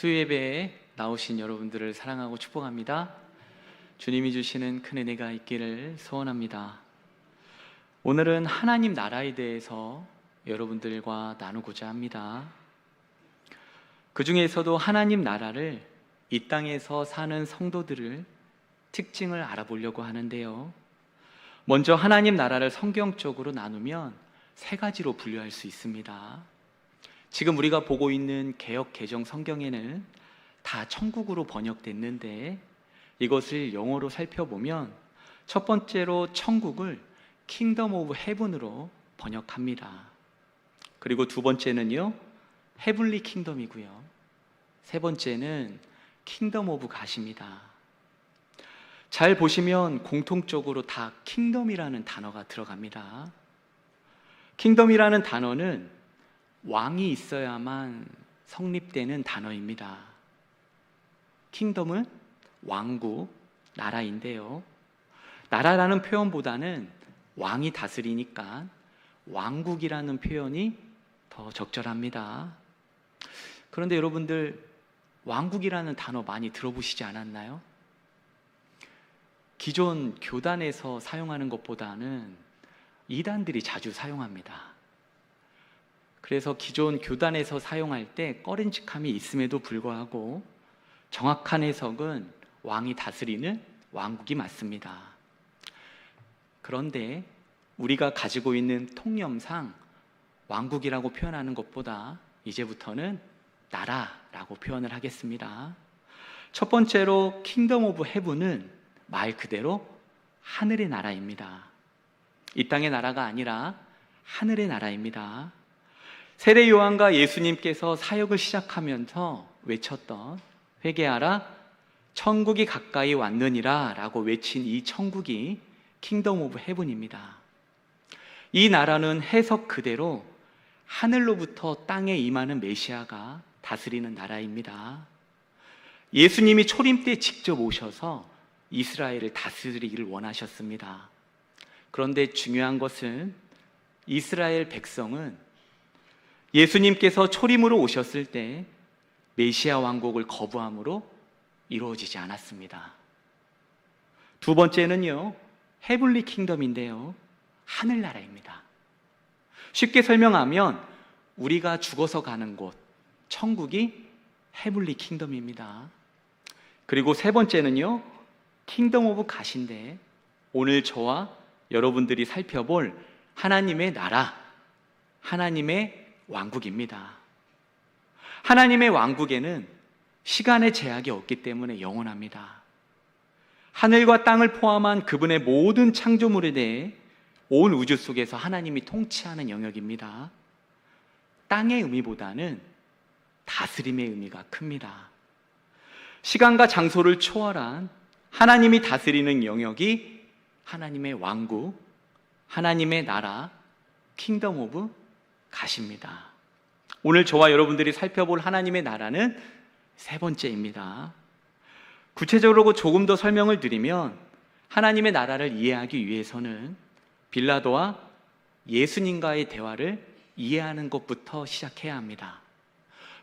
수요예배에 나오신 여러분들을 사랑하고 축복합니다. 주님이 주시는 큰 은혜가 있기를 소원합니다. 오늘은 하나님 나라에 대해서 여러분들과 나누고자 합니다. 그 중에서도 하나님 나라를 이 땅에서 사는 성도들을 특징을 알아보려고 하는데요. 먼저 하나님 나라를 성경적으로 나누면 세 가지로 분류할 수 있습니다. 지금 우리가 보고 있는 개혁 개정 성경에는 다 천국으로 번역됐는데 이것을 영어로 살펴보면 첫 번째로 천국을 킹덤 오브 헤븐으로 번역합니다. 그리고 두 번째는요. 헤블리 킹덤이고요. 세 번째는 킹덤 오브 가십니다. 잘 보시면 공통적으로 다 킹덤이라는 단어가 들어갑니다. 킹덤이라는 단어는 왕이 있어야만 성립되는 단어입니다. 킹덤은 왕국, 나라인데요. 나라라는 표현보다는 왕이 다스리니까 왕국이라는 표현이 더 적절합니다. 그런데 여러분들 왕국이라는 단어 많이 들어보시지 않았나요? 기존 교단에서 사용하는 것보다는 이단들이 자주 사용합니다. 그래서 기존 교단에서 사용할 때 꺼림직함이 있음에도 불구하고 정확한 해석은 왕이 다스리는 왕국이 맞습니다. 그런데 우리가 가지고 있는 통념상 왕국이라고 표현하는 것보다 이제부터는 나라라고 표현을 하겠습니다. 첫 번째로 킹덤 오브 헤븐은 말 그대로 하늘의 나라입니다. 이 땅의 나라가 아니라 하늘의 나라입니다. 세례 요한과 예수님께서 사역을 시작하면서 외쳤던 회개하라 천국이 가까이 왔느니라라고 외친 이 천국이 킹덤 오브 헤븐입니다. 이 나라는 해석 그대로 하늘로부터 땅에 임하는 메시아가 다스리는 나라입니다. 예수님이 초림 때 직접 오셔서 이스라엘을 다스리기를 원하셨습니다. 그런데 중요한 것은 이스라엘 백성은 예수님께서 초림으로 오셨을 때 메시아 왕국을 거부함으로 이루어지지 않았습니다. 두 번째는요, 헤블리 킹덤인데요, 하늘나라입니다. 쉽게 설명하면 우리가 죽어서 가는 곳, 천국이 헤블리 킹덤입니다. 그리고 세 번째는요, 킹덤 오브 가신데 오늘 저와 여러분들이 살펴볼 하나님의 나라, 하나님의 왕국입니다. 하나님의 왕국에는 시간의 제약이 없기 때문에 영원합니다. 하늘과 땅을 포함한 그분의 모든 창조물에 대해 온 우주 속에서 하나님이 통치하는 영역입니다. 땅의 의미보다는 다스림의 의미가 큽니다. 시간과 장소를 초월한 하나님이 다스리는 영역이 하나님의 왕국, 하나님의 나라, 킹덤 오브 가십니다. 오늘 저와 여러분들이 살펴볼 하나님의 나라는 세 번째입니다. 구체적으로 조금 더 설명을 드리면 하나님의 나라를 이해하기 위해서는 빌라도와 예수님과의 대화를 이해하는 것부터 시작해야 합니다.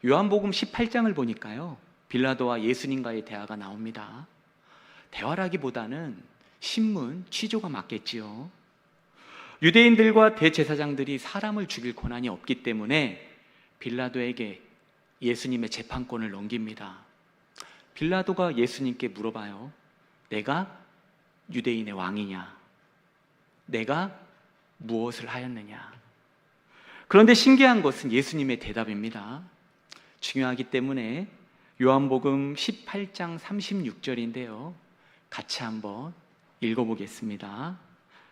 요한복음 18장을 보니까요. 빌라도와 예수님과의 대화가 나옵니다. 대화라기보다는 신문, 취조가 맞겠지요. 유대인들과 대제사장들이 사람을 죽일 권한이 없기 때문에 빌라도에게 예수님의 재판권을 넘깁니다. 빌라도가 예수님께 물어봐요. 내가 유대인의 왕이냐? 내가 무엇을 하였느냐? 그런데 신기한 것은 예수님의 대답입니다. 중요하기 때문에 요한복음 18장 36절인데요. 같이 한번 읽어보겠습니다.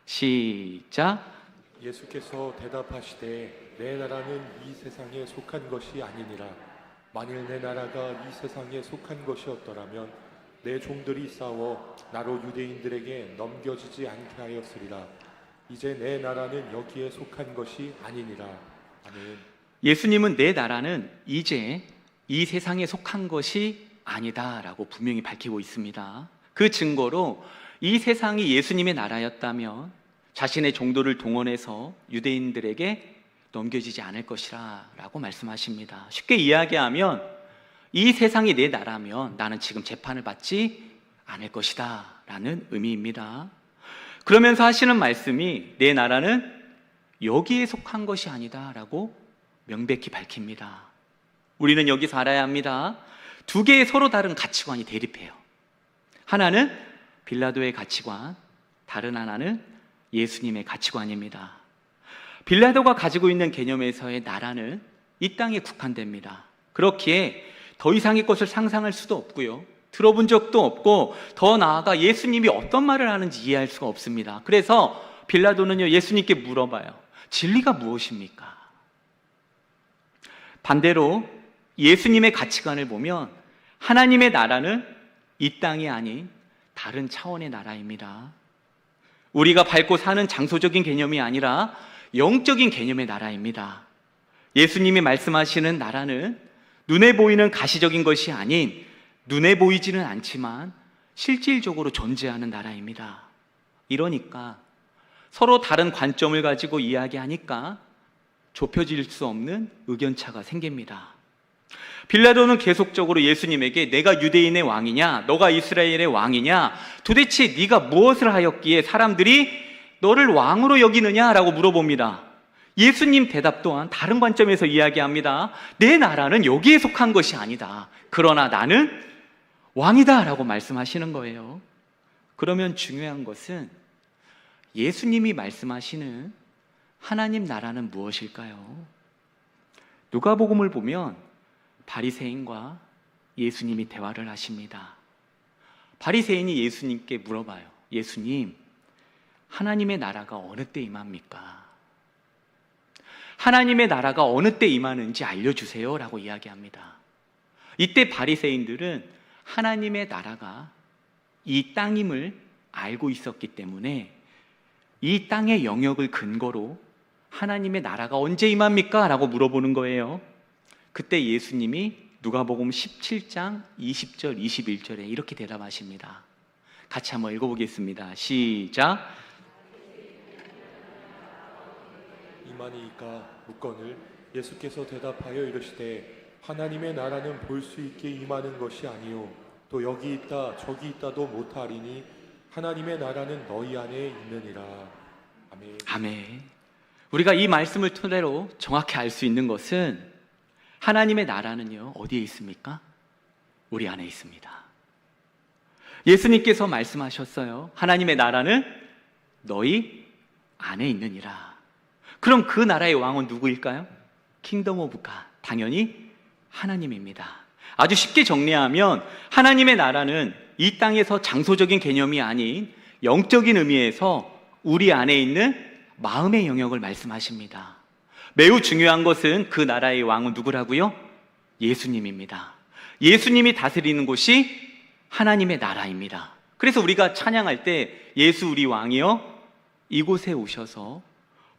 시작. 예수께서 대답하시되 내 나라는 이 세상에 속한 것이 아니니라 만일 내 나라가 이 세상에 속한 것이었더라면 내 종들이 싸워 나로 유대인들에게 넘겨지지 않게 하였으리라 이제 내 나라는 여기에 속한 것이 아니니라 아멘 예수님은 내 나라는 이제 이 세상에 속한 것이 아니다라고 분명히 밝히고 있습니다. 그 증거로 이 세상이 예수님의 나라였다면 자신의 종도를 동원해서 유대인들에게 넘겨지지 않을 것이라 라고 말씀하십니다. 쉽게 이야기하면 이 세상이 내 나라면 나는 지금 재판을 받지 않을 것이다. 라는 의미입니다. 그러면서 하시는 말씀이 내 나라는 여기에 속한 것이 아니다. 라고 명백히 밝힙니다. 우리는 여기 살아야 합니다. 두 개의 서로 다른 가치관이 대립해요. 하나는 빌라도의 가치관, 다른 하나는 예수님의 가치관입니다. 빌라도가 가지고 있는 개념에서의 나라는 이 땅에 국한됩니다. 그렇기에 더 이상의 것을 상상할 수도 없고요. 들어본 적도 없고 더 나아가 예수님이 어떤 말을 하는지 이해할 수가 없습니다. 그래서 빌라도는요 예수님께 물어봐요. 진리가 무엇입니까? 반대로 예수님의 가치관을 보면 하나님의 나라는 이 땅이 아닌 다른 차원의 나라입니다. 우리가 밟고 사는 장소적인 개념이 아니라 영적인 개념의 나라입니다. 예수님이 말씀하시는 나라는 눈에 보이는 가시적인 것이 아닌 눈에 보이지는 않지만 실질적으로 존재하는 나라입니다. 이러니까 서로 다른 관점을 가지고 이야기하니까 좁혀질 수 없는 의견차가 생깁니다. 빌라도는 계속적으로 예수님에게 내가 유대인의 왕이냐, 너가 이스라엘의 왕이냐, 도대체 네가 무엇을 하였기에 사람들이 너를 왕으로 여기느냐라고 물어봅니다. 예수님 대답 또한 다른 관점에서 이야기합니다. 내 나라는 여기에 속한 것이 아니다. 그러나 나는 왕이다라고 말씀하시는 거예요. 그러면 중요한 것은 예수님이 말씀하시는 하나님 나라는 무엇일까요? 누가복음을 보면 바리새인과 예수님이 대화를 하십니다. 바리새인이 예수님께 물어봐요. 예수님, 하나님의 나라가 어느 때 임합니까? 하나님의 나라가 어느 때 임하는지 알려주세요라고 이야기합니다. 이때 바리새인들은 하나님의 나라가 이 땅임을 알고 있었기 때문에 이 땅의 영역을 근거로 하나님의 나라가 언제 임합니까? 라고 물어보는 거예요. 그때 예수님이 누가복음 17장 20절 21절에 이렇게 대답하십니다. 같이 한번 읽어보겠습니다. 시작. 이만희이까 묻건을 예수께서 대답하여 이르시되 하나님의 나라는 볼 수 있게 임하는 것이 아니요 또 여기 있다 저기 있다도 못하리니 하나님의 나라는 너희 안에 있느니라 아멘. 아멘. 우리가 이 말씀을 토대로 정확히 알 수 있는 것은 하나님의 나라는요, 어디에 있습니까? 우리 안에 있습니다. 예수님께서 말씀하셨어요. 하나님의 나라는 너희 안에 있느니라. 그럼 그 나라의 왕은 누구일까요? 킹덤 오브 가 당연히 하나님입니다. 아주 쉽게 정리하면 하나님의 나라는 이 땅에서 장소적인 개념이 아닌 영적인 의미에서 우리 안에 있는 마음의 영역을 말씀하십니다. 매우 중요한 것은 그 나라의 왕은 누구라고요? 예수님입니다. 예수님이 다스리는 곳이 하나님의 나라입니다. 그래서 우리가 찬양할 때 예수 우리 왕이여 이곳에 오셔서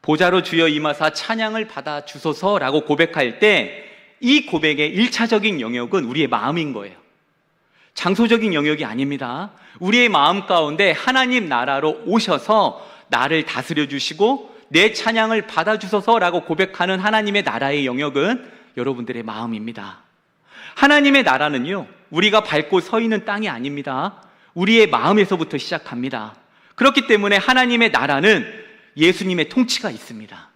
보좌로 주여 임하사 찬양을 받아 주소서라고 고백할 때 이 고백의 일차적인 영역은 우리의 마음인 거예요. 장소적인 영역이 아닙니다. 우리의 마음 가운데 하나님 나라로 오셔서 나를 다스려 주시고 내 찬양을 받아 주소서라고 고백하는 하나님의 나라의 영역은 여러분들의 마음입니다. 하나님의 나라는요, 우리가 밟고 서 있는 땅이 아닙니다. 우리의 마음에서부터 시작합니다. 그렇기 때문에 하나님의 나라는 예수님의 통치가 있습니다.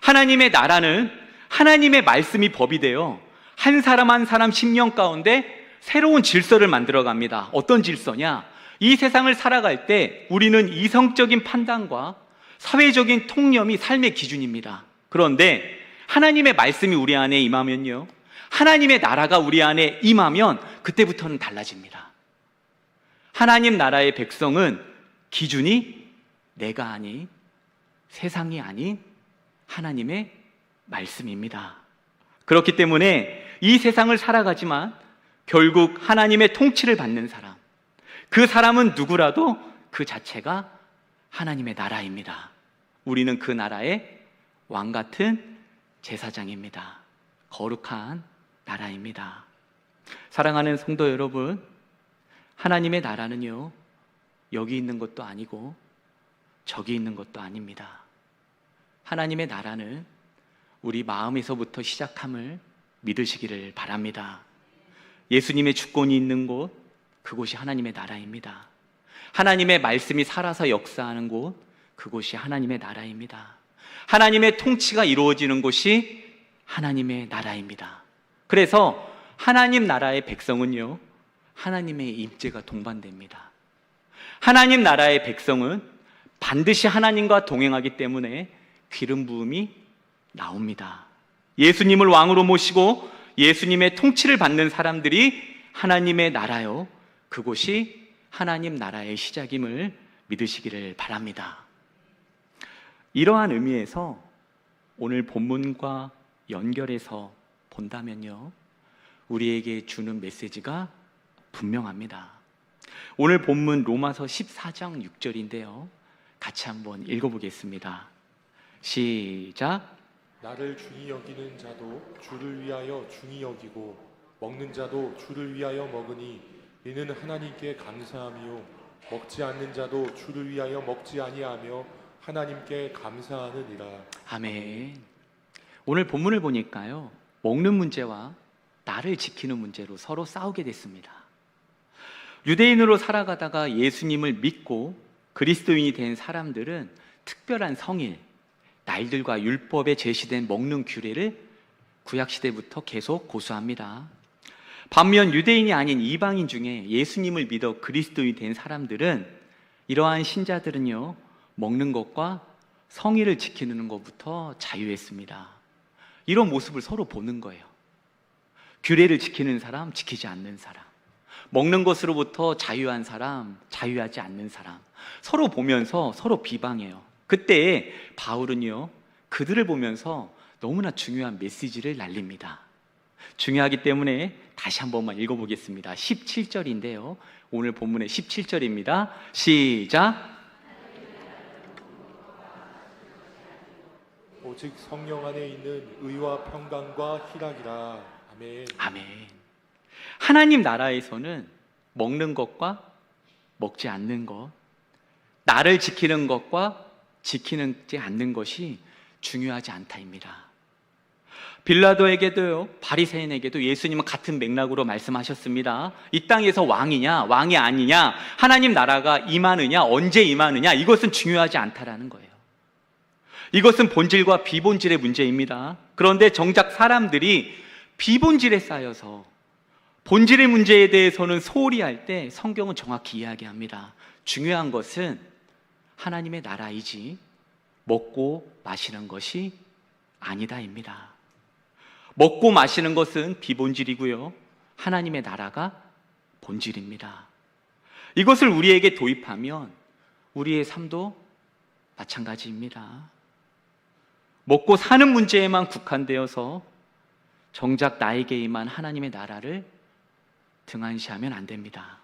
하나님의 나라는 하나님의 말씀이 법이 되어 한 사람 한 사람 심령 가운데 새로운 질서를 만들어 갑니다. 어떤 질서냐? 이 세상을 살아갈 때 우리는 이성적인 판단과 사회적인 통념이 삶의 기준입니다. 그런데 하나님의 말씀이 우리 안에 임하면요. 하나님의 나라가 우리 안에 임하면 그때부터는 달라집니다. 하나님 나라의 백성은 기준이 내가 아닌 세상이 아닌 하나님의 말씀입니다. 그렇기 때문에 이 세상을 살아가지만 결국 하나님의 통치를 받는 사람, 그 사람은 누구라도 그 자체가 하나님의 나라입니다. 우리는 그 나라의 왕 같은 제사장입니다. 거룩한 나라입니다. 사랑하는 성도 여러분, 하나님의 나라는요, 여기 있는 것도 아니고, 저기 있는 것도 아닙니다. 하나님의 나라는 우리 마음에서부터 시작함을 믿으시기를 바랍니다. 예수님의 주권이 있는 곳, 그곳이 하나님의 나라입니다. 하나님의 말씀이 살아서 역사하는 곳, 그곳이 하나님의 나라입니다. 하나님의 통치가 이루어지는 곳이 하나님의 나라입니다. 그래서 하나님 나라의 백성은요, 하나님의 임재가 동반됩니다. 하나님 나라의 백성은 반드시 하나님과 동행하기 때문에 기름 부음이 나옵니다. 예수님을 왕으로 모시고 예수님의 통치를 받는 사람들이 하나님의 나라요. 그곳이 하나님 나라의 시작임을 믿으시기를 바랍니다. 이러한 의미에서 오늘 본문과 연결해서 본다면요. 우리에게 주는 메시지가 분명합니다. 오늘 본문 로마서 14장 6절인데요. 같이 한번 읽어보겠습니다. 시작. 나를 중히 여기는 자도 주를 위하여 중히 여기고 먹는 자도 주를 위하여 먹으니 이는 하나님께 감사함이요 먹지 않는 자도 주를 위하여 먹지 아니하며 하나님께 감사하느니라 아멘. 오늘 본문을 보니까요. 먹는 문제와 나를 지키는 문제로 서로 싸우게 됐습니다. 유대인으로 살아가다가 예수님을 믿고 그리스도인이 된 사람들은 특별한 성일, 날들과 율법에 제시된 먹는 규례를 구약 시대부터 계속 고수합니다. 반면 유대인이 아닌 이방인 중에 예수님을 믿어 그리스도인이 된 사람들은 이러한 신자들은요 먹는 것과 성의를 지키는 것부터 자유했습니다. 이런 모습을 서로 보는 거예요. 규례를 지키는 사람, 지키지 않는 사람. 먹는 것으로부터 자유한 사람, 자유하지 않는 사람. 서로 보면서 서로 비방해요. 그때 바울은요, 그들을 보면서 너무나 중요한 메시지를 날립니다. 중요하기 때문에 다시 한 번만 읽어보겠습니다. 17절인데요. 오늘 본문의 17절입니다. 시작. 오직 성령 안에 있는 의와 평강과 희락이라 아멘 아멘. 하나님 나라에서는 먹는 것과 먹지 않는 것, 나를 지키는 것과 지키지 않는 것이 중요하지 않다입니다. 빌라도에게도요, 바리새인에게도 예수님은 같은 맥락으로 말씀하셨습니다. 이 땅에서 왕이냐, 왕이 아니냐, 하나님 나라가 임하느냐, 언제 임하느냐, 이것은 중요하지 않다라는 거예요. 이것은 본질과 비본질의 문제입니다. 그런데 정작 사람들이 비본질에 쌓여서 본질의 문제에 대해서는 소홀히 할 때 성경은 정확히 이야기합니다. 중요한 것은 하나님의 나라이지 먹고 마시는 것이 아니다입니다. 먹고 마시는 것은 비본질이고요. 하나님의 나라가 본질입니다. 이것을 우리에게 도입하면 우리의 삶도 마찬가지입니다. 먹고 사는 문제에만 국한되어서 정작 나에게 임한 하나님의 나라를 등한시하면 안 됩니다.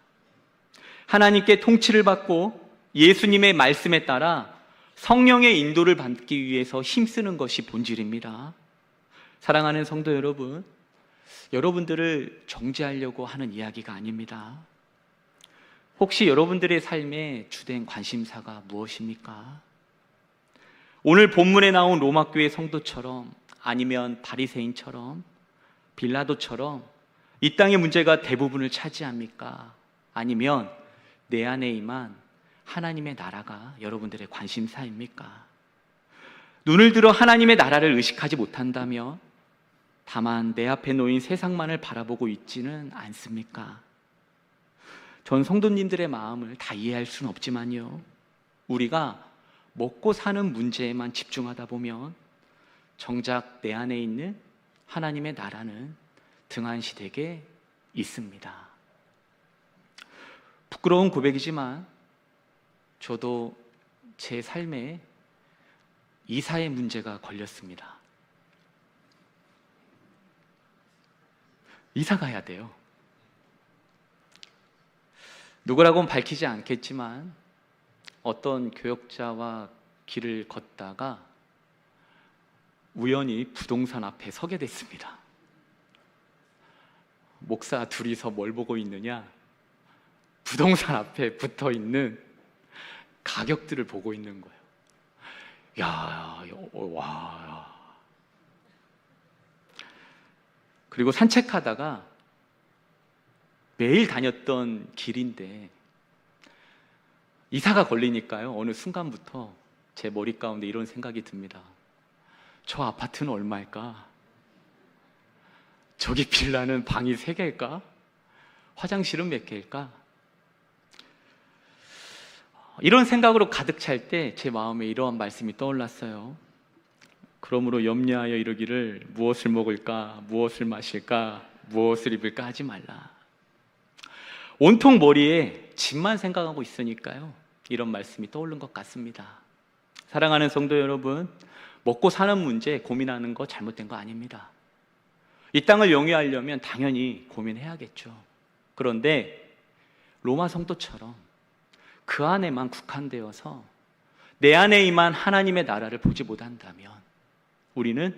하나님께 통치를 받고 예수님의 말씀에 따라 성령의 인도를 받기 위해서 힘쓰는 것이 본질입니다. 사랑하는 성도 여러분, 여러분들을 정죄하려고 하는 이야기가 아닙니다. 혹시 여러분들의 삶에 주된 관심사가 무엇입니까? 오늘 본문에 나온 로마 교회 성도처럼 아니면 바리새인처럼 빌라도처럼 이 땅의 문제가 대부분을 차지합니까? 아니면 내 안에 임한 하나님의 나라가 여러분들의 관심사입니까? 눈을 들어 하나님의 나라를 의식하지 못한다면 다만 내 앞에 놓인 세상만을 바라보고 있지는 않습니까? 전 성도님들의 마음을 다 이해할 수는 없지만요. 우리가 먹고 사는 문제에만 집중하다 보면 정작 내 안에 있는 하나님의 나라는 등한시되게 있습니다. 부끄러운 고백이지만 저도 제 삶에 이사의 문제가 걸렸습니다. 이사 가야 돼요. 누구라고는 밝히지 않겠지만 어떤 교역자와 길을 걷다가 우연히 부동산 앞에 서게 됐습니다. 목사 둘이서 뭘 보고 있느냐? 부동산 앞에 붙어 있는 가격들을 보고 있는 거예요. 야, 어, 와. 그리고 산책하다가 매일 다녔던 길인데 이사가 걸리니까요. 어느 순간부터 제 머리 가운데 이런 생각이 듭니다. 저 아파트는 얼마일까? 저기 빌라는 방이 세 개일까? 화장실은 몇 개일까? 이런 생각으로 가득 찰 때 제 마음에 이러한 말씀이 떠올랐어요. 그러므로 염려하여 이르기를 무엇을 먹을까, 무엇을 마실까, 무엇을 입을까 하지 말라. 온통 머리에 집만 생각하고 있으니까요. 이런 말씀이 떠오른 것 같습니다. 사랑하는 성도 여러분, 먹고 사는 문제 고민하는 거 잘못된 거 아닙니다. 이 땅을 영위하려면 당연히 고민해야겠죠. 그런데 로마 성도처럼 그 안에만 국한되어서 내 안에 임한 하나님의 나라를 보지 못한다면 우리는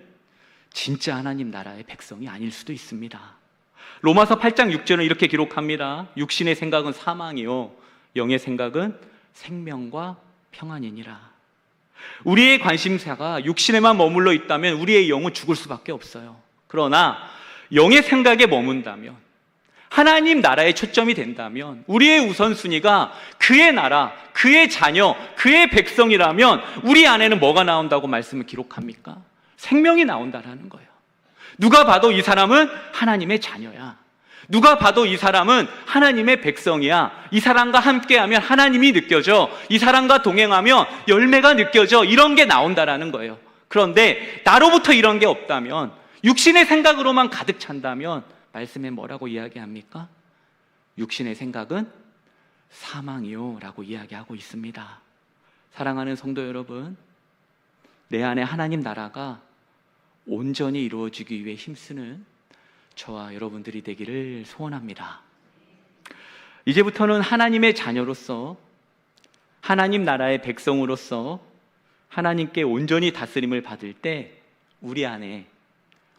진짜 하나님 나라의 백성이 아닐 수도 있습니다. 로마서 8장 6절은 이렇게 기록합니다. 육신의 생각은 사망이요 영의 생각은 생명과 평안이니라. 우리의 관심사가 육신에만 머물러 있다면 우리의 영은 죽을 수밖에 없어요. 그러나 영의 생각에 머문다면 하나님 나라에 초점이 된다면 우리의 우선순위가 그의 나라, 그의 자녀, 그의 백성이라면 우리 안에는 뭐가 나온다고 말씀을 기록합니까? 생명이 나온다라는 거예요. 누가 봐도 이 사람은 하나님의 자녀야. 누가 봐도 이 사람은 하나님의 백성이야. 이 사람과 함께하면 하나님이 느껴져. 이 사람과 동행하면 열매가 느껴져. 이런 게 나온다라는 거예요. 그런데 나로부터 이런 게 없다면 육신의 생각으로만 가득 찬다면 말씀에 뭐라고 이야기합니까? 육신의 생각은 사망이요 라고 이야기하고 있습니다. 사랑하는 성도 여러분, 내 안에 하나님 나라가 온전히 이루어지기 위해 힘쓰는 저와 여러분들이 되기를 소원합니다. 이제부터는 하나님의 자녀로서 하나님 나라의 백성으로서 하나님께 온전히 다스림을 받을 때 우리 안에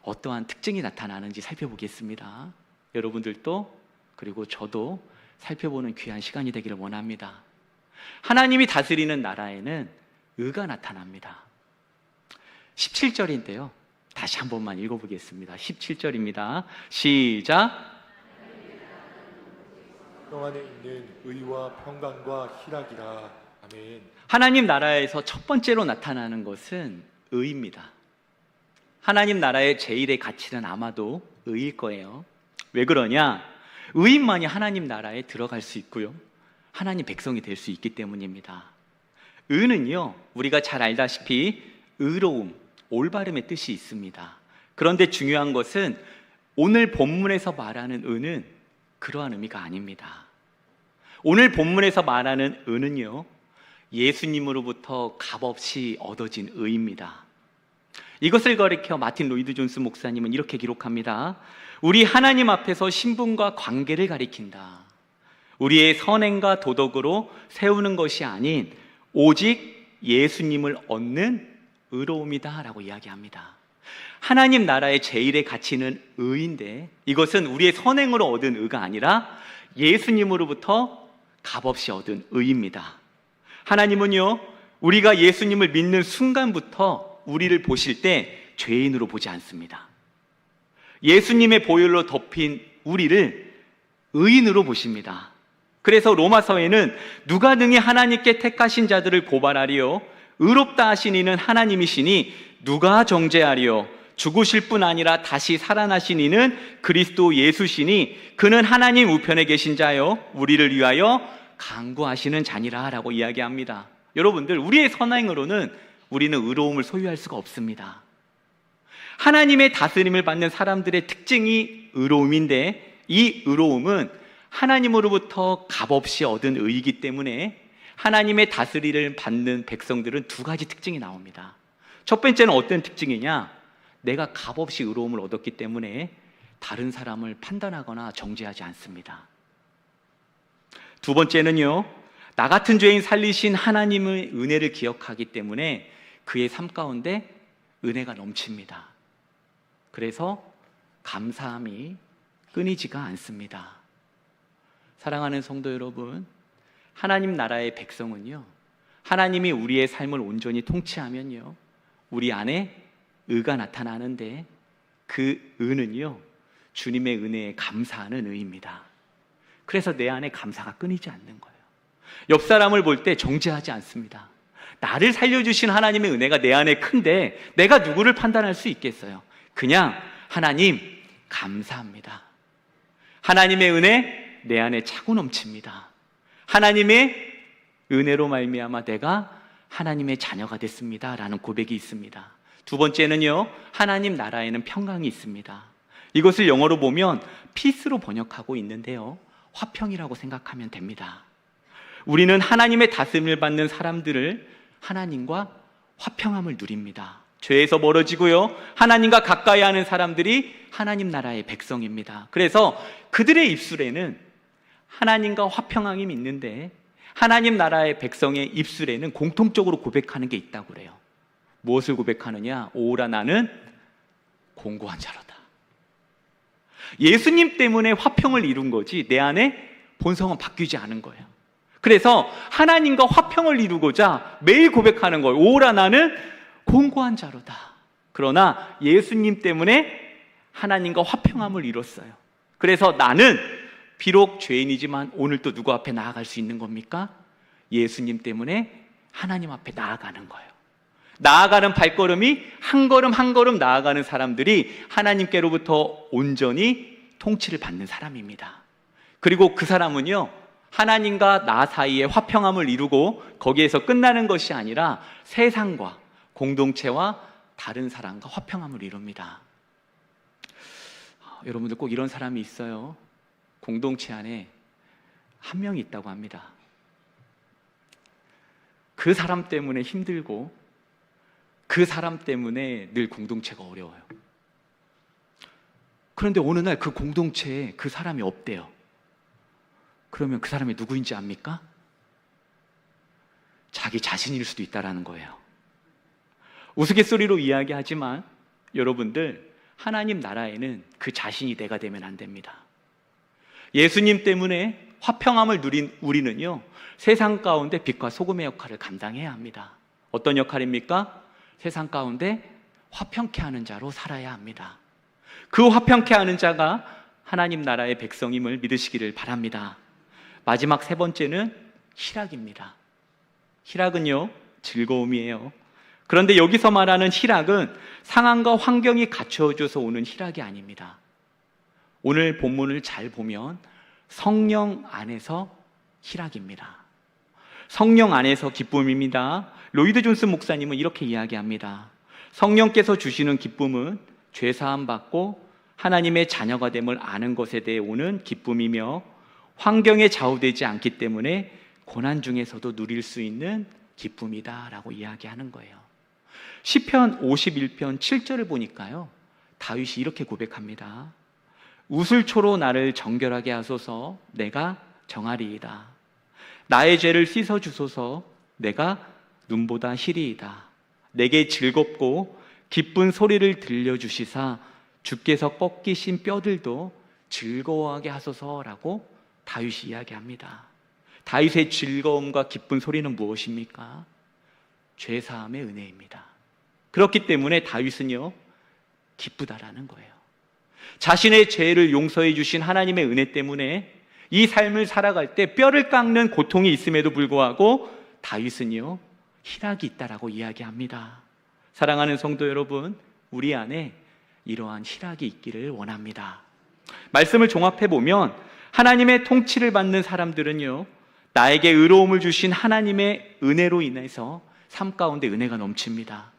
어떠한 특징이 나타나는지 살펴보겠습니다. 여러분들도 그리고 저도 살펴보는 귀한 시간이 되기를 원합니다. 하나님이 다스리는 나라에는 의가 나타납니다. 17절인데요. 다시 한 번만 읽어보겠습니다. 17절입니다. 시작. 성 안에 있는 의와 평강과 희락이라 아멘. 하나님 나라에서 첫 번째로 나타나는 것은 의입니다. 하나님 나라의 제일의 가치는 아마도 의일 거예요. 왜 그러냐? 의인만이 하나님 나라에 들어갈 수 있고요. 하나님 백성이 될 수 있기 때문입니다. 의는요, 우리가 잘 알다시피 의로움, 올바름의 뜻이 있습니다. 그런데 중요한 것은 오늘 본문에서 말하는 의는 그러한 의미가 아닙니다. 오늘 본문에서 말하는 의는요, 예수님으로부터 값없이 얻어진 의입니다. 이것을 가리켜 마틴 로이드 존스 목사님은 이렇게 기록합니다. 우리 하나님 앞에서 신분과 관계를 가리킨다. 우리의 선행과 도덕으로 세우는 것이 아닌 오직 예수님을 얻는 의로움이다라고 이야기합니다. 하나님 나라의 제일의 가치는 의인데 이것은 우리의 선행으로 얻은 의가 아니라 예수님으로부터 값없이 얻은 의입니다. 하나님은요, 우리가 예수님을 믿는 순간부터 우리를 보실 때 죄인으로 보지 않습니다. 예수님의 보혈로 덮인 우리를 의인으로 보십니다. 그래서 로마서에는 누가 능히 하나님께 택하신 자들을 고발하리요 의롭다 하신 이는 하나님이시니 누가 정죄하리요 죽으실 뿐 아니라 다시 살아나신 이는 그리스도 예수시니 그는 하나님 우편에 계신 자요 우리를 위하여 강구하시는 자니라라고 이야기합니다. 여러분들 우리의 선행으로는 우리는 의로움을 소유할 수가 없습니다. 하나님의 다스림을 받는 사람들의 특징이 의로움인데 이 의로움은 하나님으로부터 값없이 얻은 의이기 때문에 하나님의 다스리를 받는 백성들은 두 가지 특징이 나옵니다. 첫 번째는 어떤 특징이냐? 내가 값없이 의로움을 얻었기 때문에 다른 사람을 판단하거나 정죄하지 않습니다. 두 번째는요, 나 같은 죄인 살리신 하나님의 은혜를 기억하기 때문에 그의 삶 가운데 은혜가 넘칩니다. 그래서 감사함이 끊이지가 않습니다. 사랑하는 성도 여러분, 하나님 나라의 백성은요, 하나님이 우리의 삶을 온전히 통치하면요, 우리 안에 의가 나타나는데 그 의는요, 주님의 은혜에 감사하는 의입니다. 그래서 내 안에 감사가 끊이지 않는 거예요. 옆 사람을 볼 때 정죄하지 않습니다. 나를 살려주신 하나님의 은혜가 내 안에 큰데 내가 누구를 판단할 수 있겠어요? 그냥 하나님 감사합니다. 하나님의 은혜 내 안에 차고 넘칩니다. 하나님의 은혜로 말미암아 내가 하나님의 자녀가 됐습니다라는 고백이 있습니다. 두 번째는요. 하나님 나라에는 평강이 있습니다. 이것을 영어로 보면 피스로 번역하고 있는데요. 화평이라고 생각하면 됩니다. 우리는 하나님의 다스림을 받는 사람들을 하나님과 화평함을 누립니다. 죄에서 멀어지고요. 하나님과 가까이 하는 사람들이 하나님 나라의 백성입니다. 그래서 그들의 입술에는 하나님과 화평함이 있는데 하나님 나라의 백성의 입술에는 공통적으로 고백하는 게 있다고 그래요. 무엇을 고백하느냐? 오라 나는 공고한 자로다. 예수님 때문에 화평을 이룬 거지 내 안에 본성은 바뀌지 않은 거예요. 그래서 하나님과 화평을 이루고자 매일 고백하는 거예요. 오라 나는 공고한 자로다. 그러나 예수님 때문에 하나님과 화평함을 이뤘어요. 그래서 나는 비록 죄인이지만 오늘 또 누구 앞에 나아갈 수 있는 겁니까? 예수님 때문에 하나님 앞에 나아가는 거예요. 나아가는 발걸음이 한 걸음 한 걸음 나아가는 사람들이 하나님께로부터 온전히 통치를 받는 사람입니다. 그리고 그 사람은요, 하나님과 나 사이에 화평함을 이루고 거기에서 끝나는 것이 아니라 세상과 공동체와 다른 사람과 화평함을 이룹니다. 아, 여러분들 꼭 이런 사람이 있어요. 공동체 안에 한 명이 있다고 합니다. 그 사람 때문에 힘들고 그 사람 때문에 늘 공동체가 어려워요. 그런데 어느 날 그 공동체에 그 사람이 없대요. 그러면 그 사람이 누구인지 압니까? 자기 자신일 수도 있다라는 거예요. 우스갯소리로 이야기하지만 여러분들 하나님 나라에는 그 자신이 내가 되면 안 됩니다. 예수님 때문에 화평함을 누린 우리는요, 세상 가운데 빛과 소금의 역할을 감당해야 합니다. 어떤 역할입니까? 세상 가운데 화평케 하는 자로 살아야 합니다. 그 화평케 하는 자가 하나님 나라의 백성임을 믿으시기를 바랍니다. 마지막 세 번째는 희락입니다. 희락은요, 즐거움이에요. 그런데 여기서 말하는 희락은 상황과 환경이 갖춰져서 오는 희락이 아닙니다. 오늘 본문을 잘 보면 성령 안에서 희락입니다. 성령 안에서 기쁨입니다. 로이드 존스 목사님은 이렇게 이야기합니다. 성령께서 주시는 기쁨은 죄 사함 받고 하나님의 자녀가 됨을 아는 것에 대해 오는 기쁨이며 환경에 좌우되지 않기 때문에 고난 중에서도 누릴 수 있는 기쁨이다라고 이야기하는 거예요. 시편 51편 7절을 보니까요. 다윗이 이렇게 고백합니다. 우슬초로 나를 정결하게 하소서 내가 정하리이다. 나의 죄를 씻어 주소서 내가 눈보다 희리이다. 내게 즐겁고 기쁜 소리를 들려 주시사 주께서 꺾이신 뼈들도 즐거워하게 하소서라고 다윗이 이야기합니다. 다윗의 즐거움과 기쁜 소리는 무엇입니까? 죄 사함의 은혜입니다. 그렇기 때문에 다윗은요 기쁘다라는 거예요. 자신의 죄를 용서해 주신 하나님의 은혜 때문에 이 삶을 살아갈 때 뼈를 깎는 고통이 있음에도 불구하고 다윗은요 희락이 있다라고 이야기합니다. 사랑하는 성도 여러분, 우리 안에 이러한 희락이 있기를 원합니다. 말씀을 종합해 보면 하나님의 통치를 받는 사람들은요 나에게 의로움을 주신 하나님의 은혜로 인해서 삶 가운데 은혜가 넘칩니다.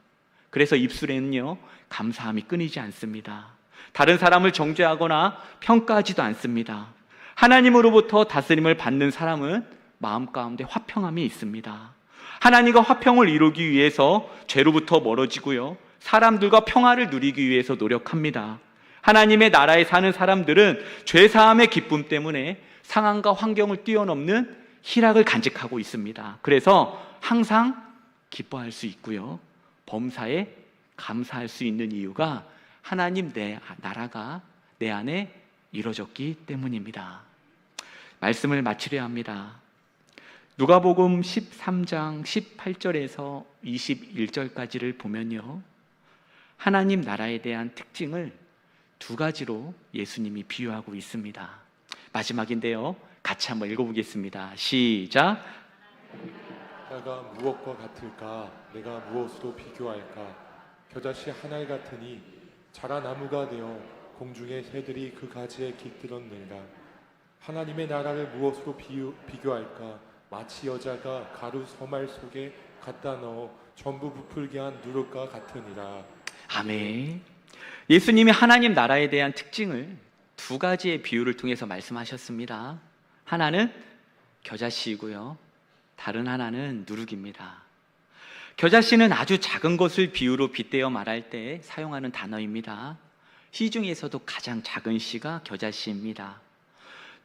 그래서 입술에는요 감사함이 끊이지 않습니다. 다른 사람을 정죄하거나 평가하지도 않습니다. 하나님으로부터 다스림을 받는 사람은 마음 가운데 화평함이 있습니다. 하나님과 화평을 이루기 위해서 죄로부터 멀어지고요. 사람들과 평화를 누리기 위해서 노력합니다. 하나님의 나라에 사는 사람들은 죄 사함의 기쁨 때문에 상황과 환경을 뛰어넘는 희락을 간직하고 있습니다. 그래서 항상 기뻐할 수 있고요. 범사에 감사할 수 있는 이유가 하나님 내 나라가 내 안에 이루어졌기 때문입니다. 말씀을 마치려 합니다. 누가복음 13장 18절에서 21절까지를 보면요. 하나님 나라에 대한 특징을 두 가지로 예수님이 비유하고 있습니다. 마지막인데요. 같이 한번 읽어보겠습니다. 시작. 나가 무엇과 같을까? 내가 무엇으로 비교할까? 겨자씨 하나에 같으니 자라나무가 되어 공중의 새들이 그 가지에 깃들었느니라. 하나님의 나라를 무엇으로 비유, 비교할까? 마치 여자가 가루 서말 속에 갖다 넣어 전부 부풀게 한 누룩과 같으니라. 아멘. 예수님이 하나님 나라에 대한 특징을 두 가지의 비유를 통해서 말씀하셨습니다. 하나는 겨자씨이고요. 다른 하나는 누룩입니다. 겨자씨는 아주 작은 것을 비유로 빗대어 말할 때 사용하는 단어입니다. 씨 중에서도 가장 작은 씨가 겨자씨입니다.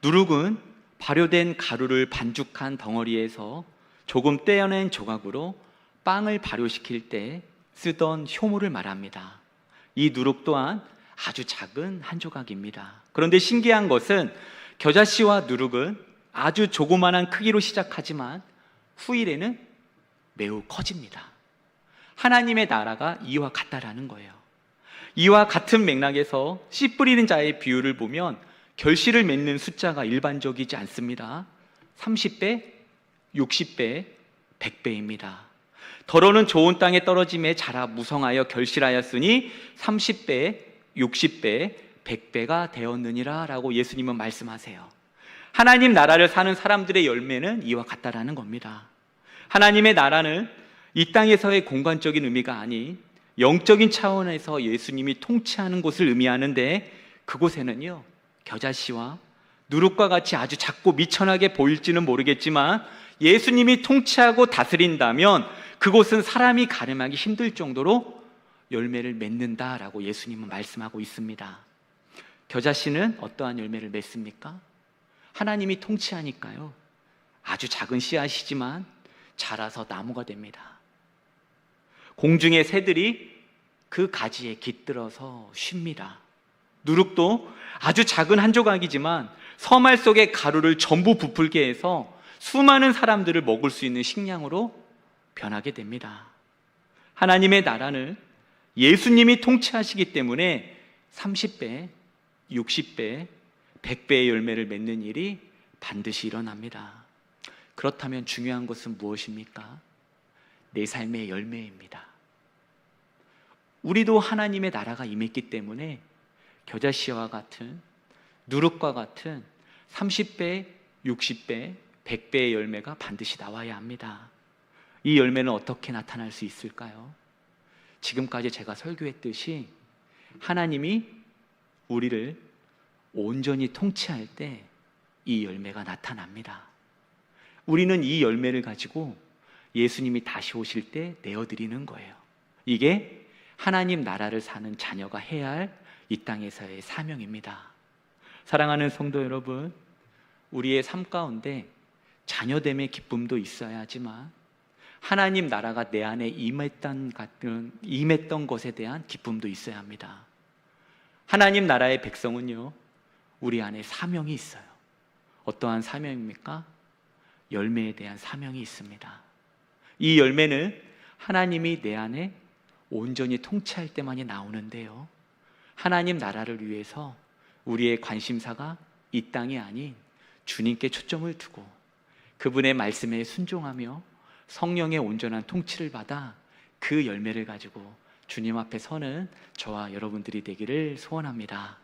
누룩은 발효된 가루를 반죽한 덩어리에서 조금 떼어낸 조각으로 빵을 발효시킬 때 쓰던 효모를 말합니다. 이 누룩 또한 아주 작은 한 조각입니다. 그런데 신기한 것은 겨자씨와 누룩은 아주 조그만한 크기로 시작하지만 후일에는 매우 커집니다. 하나님의 나라가 이와 같다라는 거예요. 이와 같은 맥락에서 씨 뿌리는 자의 비율을 보면 결실을 맺는 숫자가 일반적이지 않습니다. 30배, 60배, 100배입니다. 더러는 좋은 땅에 떨어짐에 자라 무성하여 결실하였으니 30배, 60배, 100배가 되었느니라 라고 예수님은 말씀하세요. 하나님 나라를 사는 사람들의 열매는 이와 같다라는 겁니다. 하나님의 나라는 이 땅에서의 공간적인 의미가 아닌 영적인 차원에서 예수님이 통치하는 곳을 의미하는데 그곳에는요 겨자씨와 누룩과 같이 아주 작고 미천하게 보일지는 모르겠지만 예수님이 통치하고 다스린다면 그곳은 사람이 가늠하기 힘들 정도로 열매를 맺는다라고 예수님은 말씀하고 있습니다. 겨자씨는 어떠한 열매를 맺습니까? 하나님이 통치하니까요. 아주 작은 씨앗이지만 자라서 나무가 됩니다. 공중의 새들이 그 가지에 깃들어서 쉽니다. 누룩도 아주 작은 한 조각이지만 서말 속의 가루를 전부 부풀게 해서 수많은 사람들을 먹을 수 있는 식량으로 변하게 됩니다. 하나님의 나라는 예수님이 통치하시기 때문에 30배, 60배, 100배의 열매를 맺는 일이 반드시 일어납니다. 그렇다면 중요한 것은 무엇입니까? 내 삶의 열매입니다. 우리도 하나님의 나라가 임했기 때문에 겨자씨와 같은 누룩과 같은 30배, 60배, 100배의 열매가 반드시 나와야 합니다. 이 열매는 어떻게 나타날 수 있을까요? 지금까지 제가 설교했듯이 하나님이 우리를 온전히 통치할 때 이 열매가 나타납니다. 우리는 이 열매를 가지고 예수님이 다시 오실 때 내어드리는 거예요. 이게 하나님 나라를 사는 자녀가 해야 할 이 땅에서의 사명입니다. 사랑하는 성도 여러분, 우리의 삶 가운데 자녀됨의 기쁨도 있어야 하지만 하나님 나라가 내 안에 임했던 같은 임했던 것에 대한 기쁨도 있어야 합니다. 하나님 나라의 백성은요, 우리 안에 사명이 있어요. 어떠한 사명입니까? 열매에 대한 사명이 있습니다. 이 열매는 하나님이 내 안에 온전히 통치할 때만이 나오는데요. 하나님 나라를 위해서 우리의 관심사가 이 땅이 아닌 주님께 초점을 두고 그분의 말씀에 순종하며 성령의 온전한 통치를 받아 그 열매를 가지고 주님 앞에 서는 저와 여러분들이 되기를 소원합니다.